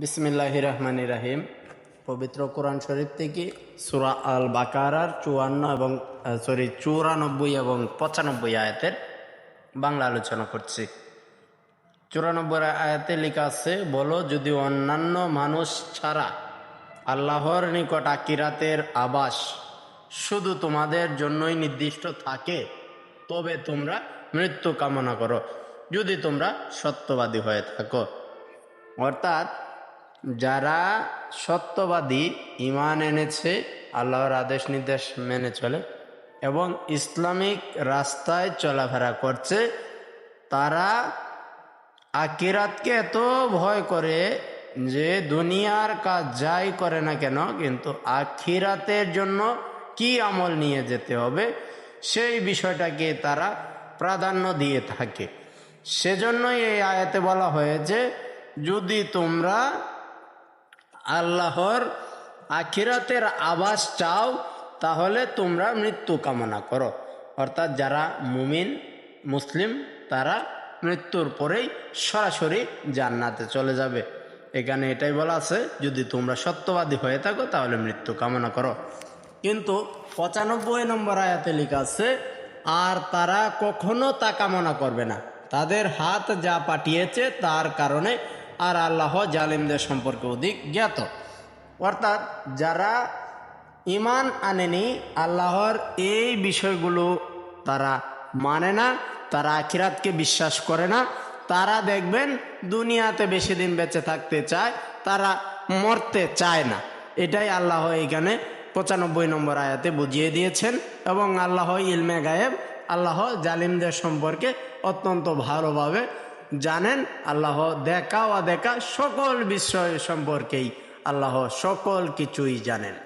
বিসমিল্লাহ রহমান রাহিম। পবিত্র কোরআন শরীফ থেকে সুরা আল বাকারার চুয়ান্ন এবং সরি চুরানব্বই এবং পঁচানব্বই আয়াতের বাংলা আলোচনা করছি। চুরানব্বই আয়াতে লেখা আছে, বলো যদি অন্যান্য মানুষ ছাড়া আল্লাহর নিকট আকিরাতের আবাস শুধু তোমাদের জন্যই নির্দিষ্ট থাকে, তবে তোমরা মৃত্যু কামনা করো। যদি তোমরা সত্যবাদী হয়ে থাকো। অর্থাৎ যারা সত্যবাদী ইমান এনেছে, আল্লাহর আদেশ নির্দেশ মেনে চলে এবং ইসলামিক রাস্তায় চলাফেরা করছে, তারা আকিরাতকে এত ভয় করে যে দুনিয়ার কাজ যাই করে না কেন, কিন্তু আখিরাতের জন্য কি আমল নিয়ে যেতে হবে, সেই বিষয়টাকে তারা প্রাধান্য দিয়ে থাকে। সেজন্যই এই আয়াতে বলা হয়েছে, যদি তোমরা আল্লাহর আখিরাতের আবাস চাও, তাহলে তোমরা মৃত্যু কামনা করো। অর্থাৎ যারা মুমিন, মুসলিম, তারা মৃত্যুর পরেই সরাসরি জান্নাতে চলে যাবে। এখানে এটাই বলা আছে, যদি তোমরা সত্যবাদী হয়ে থাকো, তাহলে মৃত্যু কামনা করো। কিন্তু পঁচানব্বই নম্বর আয়াতে লেখা আছে, আর তারা কখনো তা কামনা করবে না। তাদের হাত যা পাঠিয়েছে, তার কারণে আর আল্লাহ জালিমদের সম্পর্কে অধিক জ্ঞাত। অর্থাৎ যারা ইমান আনেনি, আল্লাহর এই বিষয়গুলো তারা মানে না, তারা আখিরাতকে বিশ্বাস করে না। তারা দেখবেন দুনিয়াতে বেশি দিন বেঁচে থাকতে চায়, তারা মরতে চায় না। এটাই আল্লাহ এখানে পঁচানব্বই নম্বর আয়াতে বুঝিয়ে দিয়েছেন এবং আল্লাহ ইলমে গায়েব, আল্লাহ জালিমদের সম্পর্কে অত্যন্ত ভালোভাবে জানেন আল্লাহ দেখা ও দেখা সকল বিষয় সম্পর্কেই আল্লাহ সকল কিছুই জানেন।